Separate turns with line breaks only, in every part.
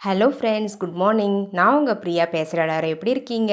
Hello friends good morning நான் உங்கள் பிரியா பேசுகிறேன் எல்லாரும் எப்படி இருக்கீங்க?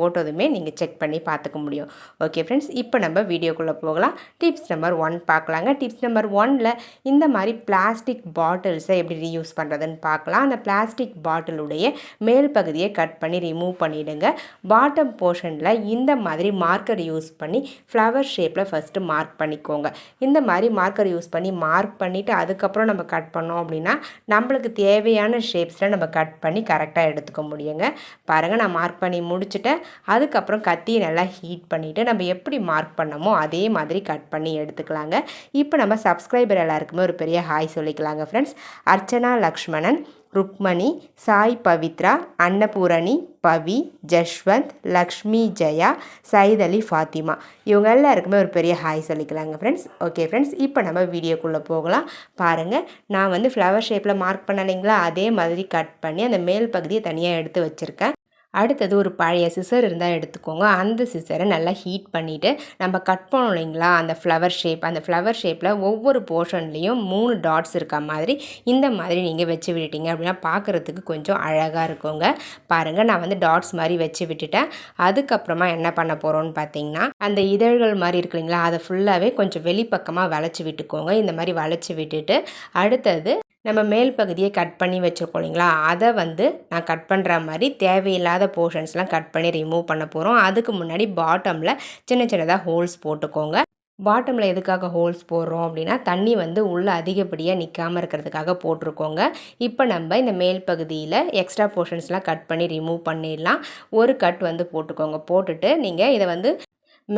போட்டதுமே நீங்கள் செக் பண்ணி பார்த்துக்க முடியும். ஓகே ஃப்ரெண்ட்ஸ் இப்போ நம்ம வீடியோக்குள்ளே போகலாம். டிப்ஸ் நம்பர் ஒன் பார்க்கலாங்க. டிப்ஸ் நம்பர் ஒனில் இந்த மாதிரி பிளாஸ்டிக் பாட்டில்ஸை எப்படி ரீயூஸ் பண்ணுறதுன்னு பார்க்கலாம். அந்த பிளாஸ்டிக் பாட்டிலுடைய மேல் பகுதியை கட் பண்ணி ரிமூவ் பண்ணிவிடுங்க பாட்டம் போர்ஷனில் இந்த மாதிரி மார்க்கர் யூஸ் பண்ணி ஃப்ளவர் ஷேப்பில் ஃபஸ்ட்டு மார்க் பண்ணிக்கோங்க. இந்த மாதிரி மார்க்கர் யூஸ் பண்ணி மார்க் பண்ணிவிட்டு அதுக்கப்புறம் நம்ம கட் பண்ணோம் அப்படின்னா நம்மளுக்கு தேவையான ஷேப்ஸில் நம்ம கட் பண்ணி கரெக்டாக எடுத்துக்க முடியுங்க. பாருங்கள் நான் மார்க் பண்ணி முடிச்சுட்டேன். அதுக்கப்புறம் கத்தியை நல்லா ஹீட் பண்ணிவிட்டு நம்ம எப்படி மார்க் பண்ணமோ அதே மாதிரி கட் பண்ணி எடுத்துக்கலாங்க. இப்போ நம்ம சப்ஸ்கிரைபர் எல்லாருக்குமே ஒரு பெரிய ஹாய் சொல்லிக்கலாங்க ஃப்ரெண்ட்ஸ் அர்ச்சனா லக்ஷ்மணன் ருக்மணி சாய் பவித்ரா அன்னபூரணி பவி ஜஷ்வந்த் லக்ஷ்மி ஜெயா சயித் அலி ஃபாத்திமா. இவங்க எல்லாருக்குமே ஒரு பெரிய ஹாய் சொல்லிக்கலாங்க ஃப்ரெண்ட்ஸ் ஓகே ஃப்ரெண்ட்ஸ் இப்போ நம்ம வீடியோக்குள்ளே போகலாம். பாருங்கள் நான் வந்து ஃப்ளவர் ஷேப்பில் மார்க் பண்ணலைங்களா? அதே மாதிரி கட் பண்ணி அந்த மேல் பகுதியை தனியாக எடுத்து வச்சுருக்கேன். அடுத்தது ஒரு பழைய சிசர் இருந்தால் எடுத்துக்கோங்க. அந்த சிசரை நல்லா ஹீட் பண்ணிவிட்டு நம்ம கட் பண்ணோம் இல்லைங்களா? அந்த ஃப்ளவர் ஷேப் அந்த ஃப்ளவர் ஷேப்பில் ஒவ்வொரு போர்ஷன்லேயும் மூணு டாட்ஸ் இருக்க மாதிரி இந்த மாதிரி நீங்கள் வச்சு விட்டுட்டீங்க அப்படின்னா பார்க்குறதுக்கு கொஞ்சம் அழகாக இருக்குங்க. பாருங்கள் நான் வந்து டாட்ஸ் மாதிரி வச்சு விட்டுட்டேன். அதுக்கப்புறமா என்ன பண்ண போகிறோன்னு பார்த்தீங்கன்னா அந்த இதழ்கள் மாதிரி இருக்கு இல்லைங்களா? அதை ஃபுல்லாகவே கொஞ்சம் வெளிப்பக்கமாக வளைச்சி விட்டுக்கோங்க. இந்த மாதிரி வளைச்சி விட்டுட்டு அடுத்தது நம்ம மேல் பகுதியை கட் பண்ணி வச்சுருக்கோம் இல்லைங்களா? அதை வந்து நான் கட் பண்ணுற மாதிரி தேவையில்லாத போர்ஷன்ஸ்லாம் கட் பண்ணி ரிமூவ் பண்ண போகிறோம் அதுக்கு முன்னாடி பாட்டமில் சின்ன சின்னதாக ஹோல்ஸ் போட்டுக்கோங்க. பாட்டமில் எதுக்காக ஹோல்ஸ் போடுறோம் அப்படின்னா தண்ணி வந்து உள்ளே அதிகப்படியாக நிற்காமல் இருக்கிறதுக்காக போட்டிருக்கோங்க. இப்போ நம்ம இந்த மேல் பகுதியில் எக்ஸ்ட்ரா போர்ஷன்ஸ்லாம் கட் பண்ணி ரிமூவ் பண்ணிடலாம். ஒரு கட் வந்து போட்டுக்கோங்க. போட்டுட்டு நீங்கள் இதை வந்து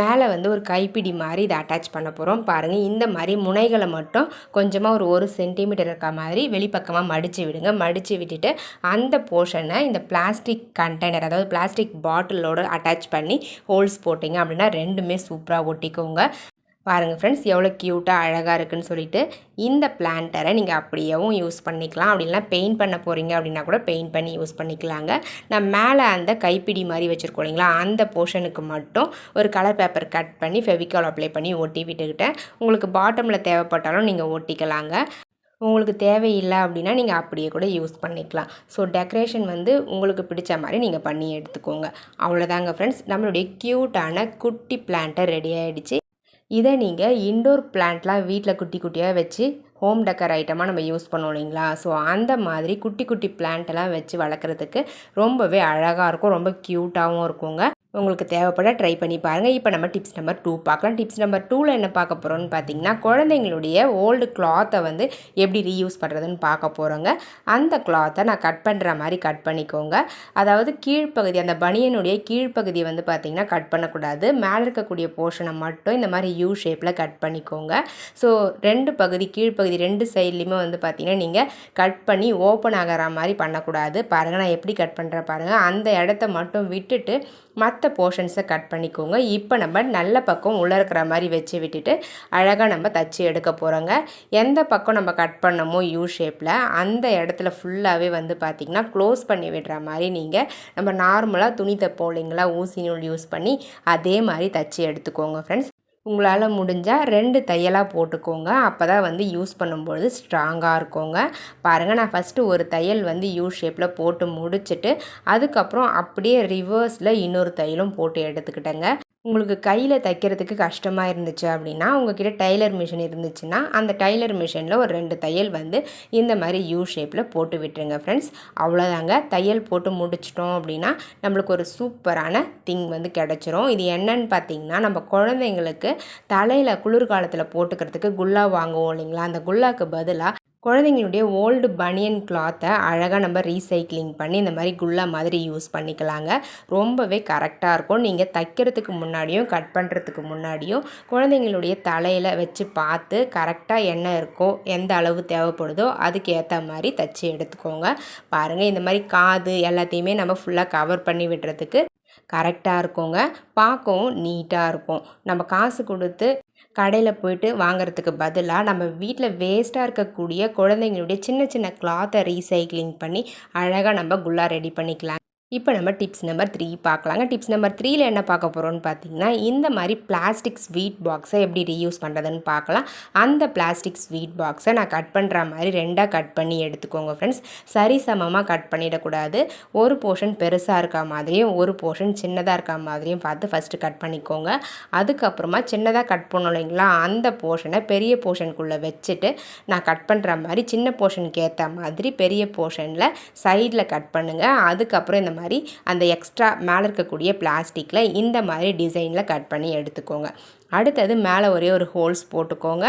மேலே வந்து ஒரு கைப்பிடி மாதிரி இதை அட்டாச் பண்ண போகிறோம் பாருங்கள் இந்த மாதிரி முனைகளை மட்டும் கொஞ்சமாக ஒரு ஒரு சென்டிமீட்டர் இருக்க மாதிரி வெளிப்பக்கமாக மடித்து விடுங்க. மடித்து விட்டுட்டு அந்த போர்ஷனை இந்த பிளாஸ்டிக் கண்டெய்னர் அதாவது பிளாஸ்டிக் பாட்டிலோடு அட்டாச் பண்ணி ஹோல்ஸ் போட்டிங்க அப்படின்னா ரெண்டுமே சூப்பராக ஒட்டிக்கோங்க. பாருங்கள் ஃப்ரெண்ட்ஸ் எவ்வளோ க்யூட்டாக அழகாக இருக்குதுன்னு சொல்லிட்டு இந்த பிளான்ட்டரை நீங்கள் அப்படியேவும் யூஸ் பண்ணிக்கலாம். அப்படின்னா பெயிண்ட் பண்ண போகிறீங்க அப்படின்னா கூட பெயிண்ட் பண்ணி யூஸ் பண்ணிக்கலாங்க. நான் மேலே அந்த கைப்பிடி மாதிரி வச்சுருக்கோம் இல்லைங்களா அந்த போர்ஷனுக்கு மட்டும் ஒரு கலர் பேப்பர் கட் பண்ணி ஃபெவிகால் அப்ளை பண்ணி ஒட்டி விட்டுக்கிட்டேன். உங்களுக்கு பாட்டமில் தேவைப்பட்டாலும் நீங்கள் ஒட்டிக்கலாங்க உங்களுக்கு தேவையில்லை அப்படின்னா நீங்கள் அப்படியே கூட யூஸ் பண்ணிக்கலாம். ஸோ டெக்கரேஷன் வந்து உங்களுக்கு பிடிச்ச மாதிரி நீங்கள் பண்ணி எடுத்துக்கோங்க. அவ்வளோதாங்க ஃப்ரெண்ட்ஸ் நம்மளுடைய க்யூட்டான குட்டி பிளான்ட்டை ரெடி ஆகிடுச்சு இதை நீங்கள் இன்டோர் பிளான்ட்லாம் வீட்டில் குட்டி குட்டியாக வச்சு ஹோம் டெக்கர் ஐட்டமாக நம்ம யூஸ் பண்ணுவோம் இல்லைங்களா? ஸோ அந்த மாதிரி குட்டி குட்டி பிளான்ட்டெல்லாம் வச்சு வளர்க்குறதுக்கு ரொம்பவே அழகாக இருக்கும் ரொம்ப க்யூட்டாகவும் இருக்குங்க. உங்களுக்கு தேவைப்பட ட்ரை பண்ணி பாருங்கள் இப்போ நம்ம டிப்ஸ் நம்பர் டூ பார்க்கலாம். டிப்ஸ் நம்பர் டூவில் என்ன பார்க்க போகிறோம்னு பார்த்தீங்கன்னா குழந்தைங்களுடைய ஓல்டு கிளாத்தை வந்து எப்படி ரீயூஸ் பண்ணுறதுன்னு பார்க்க போகிறோங்க அந்த கிளாத்தை நான் கட் பண்ணுற மாதிரி கட் பண்ணிக்கோங்க. அதாவது கீழ்ப்பகுதி அந்த பனியனுடைய கீழ்ப்பகுதியை வந்து பார்த்திங்கன்னா கட் பண்ணக்கூடாது. மேலே இருக்கக்கூடிய போர்ஷனை மட்டும் இந்த மாதிரி யூ ஷேப்பில் கட் பண்ணிக்கோங்க. ஸோ ரெண்டு பகுதி கீழ்ப்பகுதி ரெண்டு சைட்லேயுமே வந்து பார்த்திங்கன்னா நீங்கள் கட் பண்ணி ஓப்பன் ஆகிற மாதிரி பண்ணக்கூடாது. பாருங்கள் நான் எப்படி கட் பண்ணுறேன் பாருங்கள் அந்த இடத்த மட்டும் விட்டுட்டு மற்ற மற்ற போர்ஷன்ஸை கட் பண்ணிக்கோங்க. இப்போ நம்ம நல்ல பக்கம் உள்ளே இருக்கிற மாதிரி வச்சு விட்டுட்டு அழகாக நம்ம தச்சு எடுக்க போகிறோங்க எந்த பக்கம் நம்ம கட் பண்ணமோ யூ ஷேப்பில் அந்த இடத்துல ஃபுல்லாகவே வந்து பார்த்திங்கன்னா க்ளோஸ் பண்ணி விடுற மாதிரி நீங்கள் நம்ம நார்மலாக துணி தைப்போம் இல்லைங்களா? ஊசி நூல் யூஸ் பண்ணி அதே மாதிரி தச்சு எடுத்துக்கோங்க ஃப்ரெண்ட்ஸ் உங்களால் முடிஞ்சால் ரெண்டு தையலாக போட்டுக்கோங்க. அப்போ தான் வந்து யூஸ் பண்ணும்பொழுது ஸ்ட்ராங்காக இருக்குங்க. பாருங்கள் நான் ஃபஸ்ட்டு ஒரு தையல் வந்து யூ ஷேப்பில் போட்டு முடிச்சுட்டு அதுக்கப்புறம் அப்படியே ரிவர்ஸில் இன்னொரு தையலும் போட்டு எடுத்துக்கிட்டேங்க. உங்களுக்கு கையில் தைக்கிறதுக்கு கஷ்டமாக இருந்துச்சு அப்படின்னா உங்ககிட்ட டைலர் மிஷின் இருந்துச்சுன்னா அந்த டைலர் மிஷினில் ஒரு ரெண்டு தையல் வந்து இந்த மாதிரி யூ ஷேப்பில் போட்டு விட்டுருங்க ஃப்ரெண்ட்ஸ் அவ்வளோதாங்க தையல் போட்டு முடிச்சிட்டோம் அப்படின்னா நம்மளுக்கு ஒரு சூப்பரான திங் வந்து கிடச்சிரும். இது என்னன்னு பார்த்தீங்கன்னா நம்ம குழந்தைங்களுக்கு தலையில் குளிர்காலத்தில் போட்டுக்கிறதுக்கு குல்லா வாங்குவோம் இல்லைங்களா? அந்த குல்லாக்கு பதிலாக குழந்தைங்களுடைய ஓல்டு பனியன் கிளாத்தை அழகாக நம்ம ரீசைக்ளிங் பண்ணி இந்த மாதிரி குல்லா மாதிரி யூஸ் பண்ணிக்கலாங்க. ரொம்பவே கரெக்டாக இருக்கும். நீங்கள் தைக்கிறதுக்கு முன்னாடியும் கட் பண்ணுறதுக்கு முன்னாடியும் குழந்தைங்களுடைய தலையில் வச்சு பார்த்து கரெக்டாக என்ன இருக்கோ எந்த அளவு தேவைப்படுதோ அதுக்கு ஏற்ற மாதிரி தைச்சி எடுத்துக்கோங்க. பாருங்கள் இந்த மாதிரி காது எல்லாத்தையுமே நம்ம ஃபுல்லாக கவர் பண்ணி விடுறதுக்கு கரெக்டாக இருக்குங்க. பார்க்கவும் நீட்டாக இருக்கும். நம்ம காசு கொடுத்து கடையில் போயிட்டு வாங்குறதுக்கு பதிலாக நம்ம வீட்டில் வேஸ்ட்டாக இருக்கக்கூடிய குழந்தைங்களுடைய சின்ன சின்ன கிளாத்தை ரீசைக்ளிங் பண்ணி அழகாக நம்ம குல்லா ரெடி பண்ணிக்கலாம். இப்போ நம்ம டிப்ஸ் நம்பர் த்ரீ பார்க்கலாங்க. டிப்ஸ் நம்பர் த்ரீயில் என்ன பார்க்க போகிறோம்னு பார்த்தீங்கன்னா இந்த மாதிரி பிளாஸ்டிக் ஸ்வீட் பாக்ஸை எப்படி ரீயூஸ் பண்ணுறதுன்னு பார்க்கலாம். அந்த பிளாஸ்டிக் ஸ்வீட் பாக்ஸை நான் கட் பண்ணுற மாதிரி ரெண்டாக கட் பண்ணி எடுத்துக்கோங்க ஃப்ரெண்ட்ஸ் சரி சமமாக கட் பண்ணிடக்கூடாது. ஒரு போர்ஷன் பெருசாக இருக்க மாதிரியும் ஒரு போர்ஷன் சின்னதாக இருக்க மாதிரியும் பார்த்து ஃபஸ்ட்டு கட் பண்ணிக்கோங்க. அதுக்கப்புறமா சின்னதாக கட் பண்ணோம் இல்லைங்களா? அந்த போர்ஷனை பெரிய போர்ஷனுக்குள்ளே வச்சுட்டு நான் கட் பண்ணுற மாதிரி சின்ன போர்ஷனுக்கு ஏற்ற மாதிரி பெரிய போர்ஷனில் சைடில் கட் பண்ணுங்கள் அதுக்கப்புறம் இந்த மாதிரி அந்த எக்ஸ்ட்ரா மேலே இருக்கக்கூடிய பிளாஸ்டிக்கில் இந்த மாதிரி டிசைனில் கட் பண்ணி எடுத்துக்கோங்க. அடுத்தது மேலே ஒரே ஒரு ஹோல்ஸ் போட்டுக்கோங்க.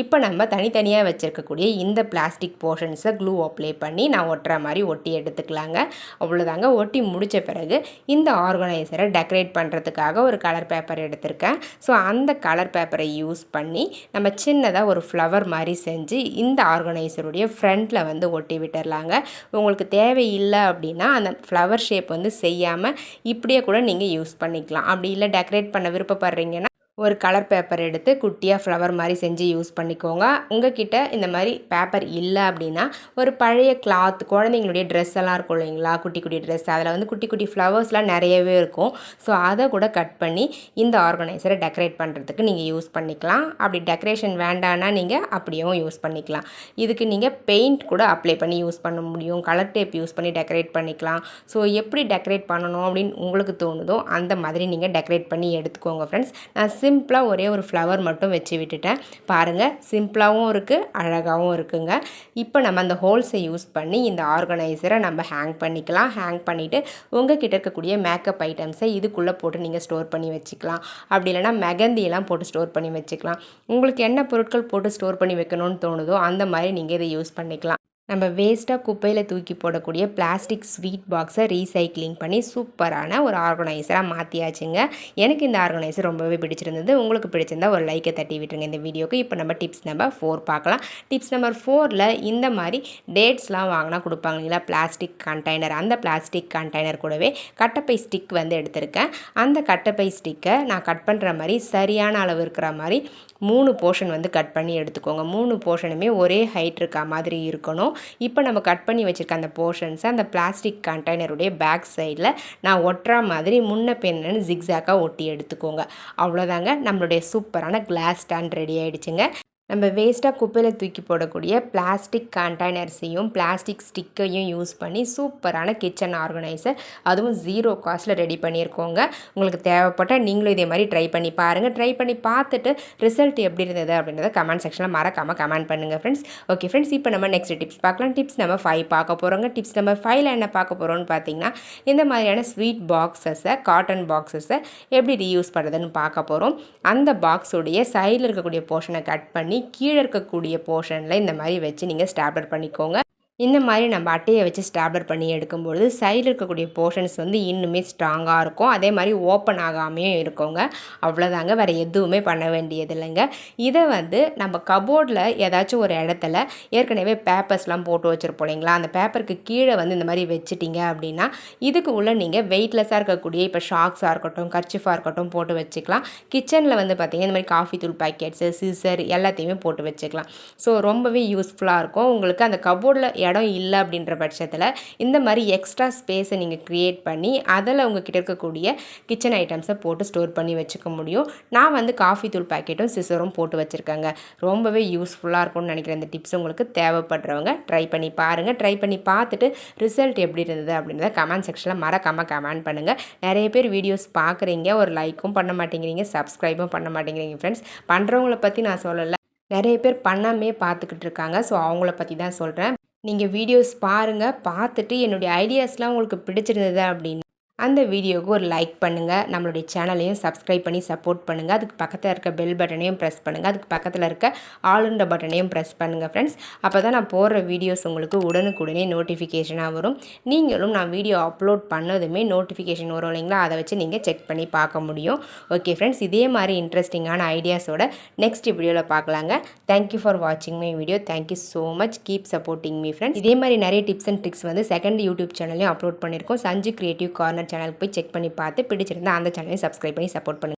இப்போ நம்ம தனித்தனியாக வச்சுருக்கக்கூடிய இந்த பிளாஸ்டிக் போர்ஷன்ஸை க்ளூ அப்ளை பண்ணி நான் ஒட்டுற மாதிரி ஒட்டி எடுத்துக்கலாங்க. அவ்வளோதாங்க. ஒட்டி முடித்த பிறகு இந்த ஆர்கனைசரை டெக்கரேட் பண்ணுறதுக்காக ஒரு கலர் பேப்பர் எடுத்திருக்கேன். ஸோ அந்த கலர் பேப்பரை யூஸ் பண்ணி நம்ம சின்னதாக ஒரு ஃப்ளவர் மாதிரி செஞ்சு இந்த ஆர்கனைசருடைய ஃப்ரண்ட்டில் வந்து ஒட்டி விட்டுடலாங்க உங்களுக்கு தேவையில்லை அப்படின்னா அந்த ஃப்ளவர் ஷேப் வந்து செய்யாமல் இப்படியே கூட நீங்கள் யூஸ் பண்ணிக்கலாம். அப்படி இல்லை டெக்கரேட் பண்ண விருப்பப்படுறீங்கன்னா ஒரு கலர் பேப்பர் எடுத்து குட்டியாக ஃப்ளவர் மாதிரி செஞ்சு யூஸ் பண்ணிக்கோங்க. உங்ககிட்ட இந்த மாதிரி பேப்பர் இல்லை அப்படின்னா ஒரு பழைய கிளாத் குழந்தைங்களுடைய ட்ரெஸ் எல்லாம் இருக்கும் இல்லைங்களா? குட்டி குட்டி ட்ரெஸ் அதில் வந்து குட்டி குட்டி ஃப்ளவர்ஸ்லாம் நிறையவே இருக்கும். ஸோ அதை கூட கட் பண்ணி இந்த ஆர்கனைசரை டெக்கரேட் பண்ணுறதுக்கு நீங்கள் யூஸ் பண்ணிக்கலாம். அப்படி டெக்கரேஷன் வேண்டான்னா நீங்கள் அப்படியும் யூஸ் பண்ணிக்கலாம். இதுக்கு நீங்கள் பெயிண்ட் கூட அப்ளை பண்ணி யூஸ் பண்ண முடியும். கலர் டேப் யூஸ் பண்ணி டெக்கரேட் பண்ணிக்கலாம். ஸோ எப்படி டெக்கரேட் பண்ணணும் அப்படின்னு உங்களுக்கு தோணுதோ அந்த மாதிரி நீங்கள் டெக்கரேட் பண்ணி எடுத்துக்கோங்க ஃப்ரெண்ட்ஸ் நான் சிம்பிளாக ஒரே ஒரு ஃப்ளவர் மட்டும் வச்சு விட்டுட்டேன். பாருங்கள் சிம்பிளாகவும் இருக்குது அழகாகவும் இருக்குங்க. இப்போ நம்ம அந்த ஹோல்ஸை யூஸ் பண்ணி இந்த ஆர்கனைசரை நம்ம ஹேங் பண்ணிக்கலாம். ஹேங் பண்ணிவிட்டு உங்கள் கிட்ட இருக்கக்கூடிய மேக்கப் ஐட்டம்ஸை இதுக்குள்ளே போட்டு நீங்கள் ஸ்டோர் பண்ணி வச்சுக்கலாம். அப்படி இல்லைனா மெகந்தியெல்லாம் போட்டு ஸ்டோர் பண்ணி வச்சுக்கலாம். உங்களுக்கு என்ன பொருட்கள் போட்டு ஸ்டோர் பண்ணி வைக்கணும்னு தோணுதோ அந்த மாதிரி நீங்கள் இதை யூஸ் பண்ணிக்கலாம். நம்ம வேஸ்ட்டாக குப்பையில் தூக்கி போடக்கூடிய பிளாஸ்டிக் ஸ்வீட் பாக்ஸை ரீசைக்ளிங் பண்ணி சூப்பரான ஒரு ஆர்கனைசராக மாற்றியாச்சுங்க எனக்கு இந்த ஆர்கனைசர் ரொம்பவே பிடிச்சிருந்தது. உங்களுக்கு பிடிச்சிருந்தா ஒரு லைக்கை தட்டி விட்டுருங்க இந்த வீடியோக்கு. இப்போ நம்ம டிப்ஸ் நம்பர் ஃபோர் பார்க்கலாம். டிப்ஸ் நம்பர் ஃபோரில் இந்த மாதிரி டேட்ஸ்லாம் வாங்கினா கொடுப்பாங்க இல்லைங்களா? பிளாஸ்டிக் கண்டெய்னர் அந்த பிளாஸ்டிக் கண்டெய்னர் கூடவே கட்டப்பை ஸ்டிக் வந்து எடுத்திருக்கேன். அந்த கட்டப்பை ஸ்டிக்கை நான் கட் பண்ணுற மாதிரி சரியான அளவு இருக்கிற மாதிரி மூணு போர்ஷன் வந்து கட் பண்ணி எடுத்துக்கோங்க. மூணு போர்ஷனுமே ஒரே ஹைட் இருக்க மாதிரி இருக்கணும். இப்போ நம்ம கட் பண்ணி வச்சுருக்க அந்த போர்ஷன்ஸை அந்த பிளாஸ்டிக் கண்டெய்னருடைய பேக் சைடில் நான் ஒட்டுற மாதிரி முன்ன பெண்ணுன்னு ஜிக்ஸாக்காக ஒட்டி எடுத்துக்கோங்க. அவ்வளோதாங்க நம்மளுடைய சூப்பரான கிளாஸ் ஸ்டாண்ட் ரெடி ஆகிடுச்சுங்க நம்ம வேஸ்ட்டாக குப்பையில் தூக்கி போடக்கூடிய பிளாஸ்டிக் கண்டெய்னர்ஸையும் பிளாஸ்டிக் ஸ்டிக்கையும் யூஸ் பண்ணி சூப்பரான கிச்சன் ஆர்கனைசர் அதுவும் ஜீரோ காஸ்ட்டில் ரெடி பண்ணியிருக்கோங்க உங்களுக்கு தேவைப்பட்டால் நீங்களும் இதே மாதிரி ட்ரை பண்ணி பாருங்கள் ட்ரை பண்ணி பார்த்துட்டு ரிசல்ட் எப்படி இருந்தது அப்படின்றத கமெண்ட் செக்ஷனில் மறக்காமல் கமெண்ட் பண்ணுங்கள் ஃப்ரெண்ட்ஸ் ஓகே ஃப்ரெண்ட்ஸ் இப்போ நம்ம நெக்ஸ்ட் டிப்ஸ் பார்க்கலாம். டிப்ஸ் நம்ம ஃபைவ் பார்க்க போகிறோங்க டிப்ஸ் நம்ம ஃபைவ்ல என்ன பார்க்க போகிறோம்னு பார்த்தீங்கன்னா இந்த மாதிரியான ஸ்வீட் பாக்ஸஸை காட்டன் பாக்ஸஸை எப்படி ரீயூஸ் பண்ணுறதுன்னு பார்க்க போகிறோம் அந்த பாக்ஸுடைய சைடில் இருக்கக்கூடிய போர்ஷனை கட் பண்ணி பண்ணி கீழே இருக்கக்கூடிய போர்ஷனில் இந்த மாதிரி வச்சு நீங்கள் ஸ்டாப்லர் பண்ணிக்கோங்க. இந்த மாதிரி நம்ம அட்டையை வச்சு ஸ்டாப்லர் பண்ணி எடுக்கும்பொழுது சைடில் இருக்கக்கூடிய போர்ஷன்ஸ் வந்து இன்னுமே ஸ்ட்ராங்காக இருக்கும். அதே மாதிரி ஓப்பன் ஆகாமையும் இருக்குங்க. அவ்வளோதாங்க வேறு எதுவுமே பண்ண வேண்டியது இல்லைங்க இதை வந்து நம்ம கபோர்டில் ஏதாச்சும் ஒரு இடத்துல ஏற்கனவே பேப்பர்ஸ்லாம் போட்டு வச்சுருப்போம் இல்லைங்களா? அந்த பேப்பருக்கு கீழே வந்து இந்த மாதிரி வச்சுட்டிங்க அப்படின்னா இதுக்கு உள்ளே நீங்கள் வெயிட்லெஸ்ஸாக இருக்கக்கூடிய இப்போ ஷாக்ஸாக இருக்கட்டும் கர்ச்சிஃபாக இருக்கட்டும் போட்டு வச்சுக்கலாம். கிச்சனில் வந்து பார்த்திங்கன்னா இந்த மாதிரி காஃபி தூள் பேக்கெட்ஸு சிசர் எல்லாத்தையுமே போட்டு வச்சுக்கலாம். ஸோ ரொம்பவே யூஸ்ஃபுல்லாக இருக்கும். உங்களுக்கு அந்த கபோர்டில் இடம் இல்லை அப்படின்ற பட்சத்தில் இந்த மாதிரி எக்ஸ்ட்ரா ஸ்பேஸை நீங்கள் க்ரியேட் பண்ணி அதில் உங்ககிட்ட இருக்கக்கூடிய கிச்சன் ஐட்டம்ஸை போட்டு ஸ்டோர் பண்ணி வச்சுக்க முடியும். நான் வந்து காஃபி தூள் பேக்கெட்டும் சிசரும் போட்டு வச்சுருக்கேங்க. ரொம்பவே யூஸ்ஃபுல்லாக இருக்கும்னு நினைக்கிறேன். இந்த டிப்ஸ் உங்களுக்கு தேவைப்படுறவங்க ட்ரை பண்ணி பாருங்கள் ட்ரை பண்ணி பார்த்துட்டு ரிசல்ட் எப்படி இருந்தது அப்படின்றத கமெண்ட் செக்ஷனில் மறக்காமல் கமெண்ட் பண்ணுங்கள் நிறைய பேர் வீடியோஸ் பார்க்குறீங்க. ஒரு லைக்கும் பண்ண மாட்டேங்கிறீங்க. சப்ஸ்கிரைபும் பண்ண மாட்டேங்கிறீங்க ஃப்ரெண்ட்ஸ் பண்ணுறவங்கள பற்றி நான் சொல்லலை. நிறைய பேர் பண்ணாமே பார்த்துக்கிட்டு இருக்காங்க. ஸோ அவங்கள பற்றி தான் சொல்கிறேன் நீங்கள் வீடியோஸ் பாருங்கள் பார்த்துட்டு என்னுடைய ஐடியாஸ்லாம் உங்களுக்கு பிடிச்சிருந்தது அப்படின்னு. அந்த வீடியோவுக்கு ஒரு லைக் பண்ணுங்கள் நம்மளுடைய சேனலையும் சப்ஸ்கிரைப் பண்ணி சப்போர்ட் பண்ணுங்கள் அதுக்கு பக்கத்தில் இருக்க பெல் பட்டனையும் ப்ரெஸ் பண்ணுங்கள் அதுக்கு பக்கத்தில் இருக்க ஆளுன்ற பட்டனையும் ப்ரெஸ் பண்ணுங்கள் ஃப்ரெண்ட்ஸ் அப்போ தான் நான் போடுற வீடியோஸ் உங்களுக்கு உடனுக்குடனே நோட்டிஃபிகேஷனாக வரும். நீங்களும் நான் வீடியோ அப்லோட் பண்ணதுமே நோட்டிஃபிகேஷன் வரும் இல்லைங்களா? அதை வச்சு நீங்கள் செக் பண்ணி பார்க்க முடியும். ஓகே ஃப்ரெண்ட்ஸ் இதே மாதிரி இன்ட்ரெஸ்டிங்கான ஐடியாஸோட நெக்ஸ்ட் வீடியோவில் பார்க்கலாங்க. தேங்க்யூ ஃபார் வாட்சிங் my video thank you so much keep supporting me friends இதே மாதிரி நிறைய டிப்ஸ் அண்ட் ட்ரிக்ஸ் வந்து செகண்ட் யூடியூப் சேனல்லையும் அப்லோட் பண்ணியிருக்கோம். சஞ்சு கிரியேட்டிவ் கார்னர் சேனலுக்கு போய் செக் பண்ணி பார்த்து பிடிச்சிருந்தா அந்த சேனலையும் சப்ஸ்கிரைப் பண்ணி சப்போர்ட் பண்ணுங்கள்